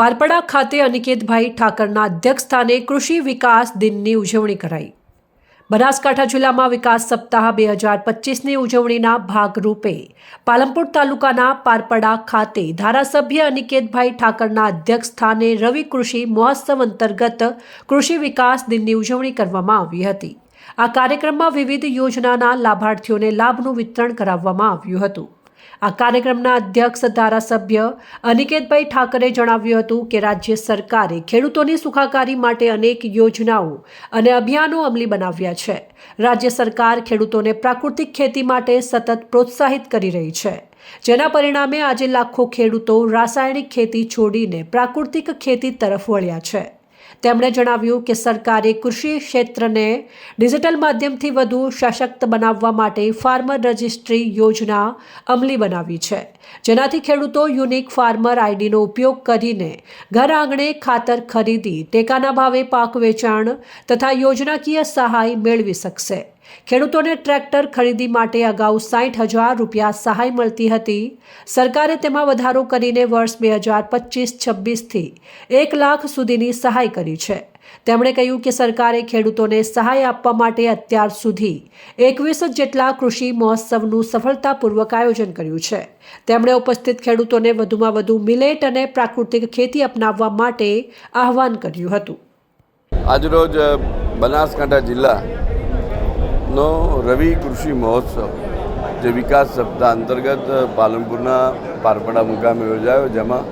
પારપડા ખાતે અનિકેતભાઈ ઠાકરના અધ્યક્ષસ્થાને કૃષિ વિકાસ દિનની ઉજવણી કરાઈ. બનાસકાંઠા જિલ્લામાં વિકાસ સપ્તાહ બે હજાર પચીસની ઉજવણીના ભાગરૂપે પાલનપુર તાલુકાના પારપડા ખાતે ધારાસભ્ય અનિકેતભાઈ ઠાકરના અધ્યક્ષસ્થાને રવિ કૃષિ મહોત્સવ અંતર્ગત કૃષિ વિકાસ દિનની ઉજવણી કરવામાં આવી હતી. આ કાર્યક્રમમાં વિવિધ યોજનાના લાભાર્થીઓને લાભનું વિતરણ કરાવવામાં આવ્યું હતું. આ કાર્યક્રમના અધ્યક્ષ ધારાસભ્ય અનિકેતભાઈ ઠાકરે જણાવ્યું હતું કે રાજ્ય સરકારે ખેડૂતોની સુખાકારી માટે અનેક યોજનાઓ અને અભિયાનો અમલી બનાવ્યા છે. રાજ્ય સરકાર ખેડૂતોને પ્રાકૃતિક ખેતી માટે સતત પ્રોત્સાહિત કરી રહી છે. જેના પરિણામે આજે લાખો ખેડૂતો રાસાયણિક ખેતી છોડીને પ્રાકૃતિક ખેતી તરફ વળ્યા છે. તેમણે જણાવ્યું કે સરકારે કૃષિ ક્ષેત્રને ડિજિટલ માધ્યમથી વધુ સશક્ત બનાવવા માટે ફાર્મર રજિસ્ટ્રી યોજના અમલી બનાવી છે. જેનાથી ખેડૂતો યુનિક ફાર્મર આઈડીનો ઉપયોગ કરીને ઘર આંગણે ખાતર ખરીદી, ટેકાના ભાવે પાક વેચાણ તથા યોજનાકીય સહાય મેળવી શકશે. ખેડૂતોને ટ્રેક્ટર ખરીદી માટે અગાઉ સાઠ હજાર રૂપિયા સહાય મળતી હતી. સરકારે તેમાં વધારો કરીને વર્ષ બે હજાર પચીસ છવ્વીસથી એક લાખ સુધીની સહાય કરી છે. તેમણે કહ્યું કે સરકારે ખેડૂતોને સહાય આપવા માટે અત્યાર સુધી એકવીસ જેટલા કૃષિ મહોત્સવનું સફળતાપૂર્વક આયોજન કર્યું છે. તેમણે ઉપસ્થિત ખેડૂતોને વધુમાં વધુ મિલેટ અને પ્રાકૃતિક ખેતી અપનાવવા માટે આહવાન કર્યું હતું. આજરોજ બનાસકાંઠા જિલ્લા નો રવિ કૃષિ મહોત્સવ જે વિકાસ સપ્તાહ અંતર્ગત પાલનપુરના પારપડા મુકામે યોજાયો, જેમાં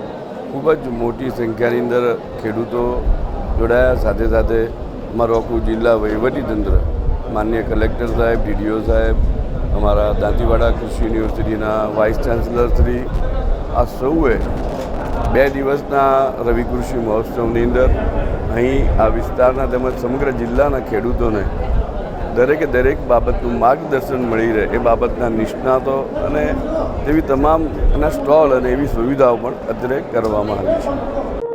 ખૂબ જ મોટી સંખ્યાની અંદર ખેડૂતો જોડાયા. સાથે સાથે અમારું આખું જિલ્લા વહીવટીતંત્ર માન્ય કલેક્ટર સાહેબ, ડીડીઓ સાહેબ, અમારા દાંતીવાડા કૃષિ યુનિવર્સિટીના વાઇસ ચાન્સલર શ્રી, આ સૌએ બે દિવસના રવિ કૃષિ મહોત્સવની અંદર અહીં આ વિસ્તારના તેમજ સમગ્ર જિલ્લાના ખેડૂતોને દરેકે દરેક બાબતનું માર્ગદર્શન મળી રહે, એ બાબતના નિષ્ણાતો અને તેવી તમામ એના સ્ટોલ અને એવી સુવિધાઓ પણ અત્યારે કરવામાં આવી છે.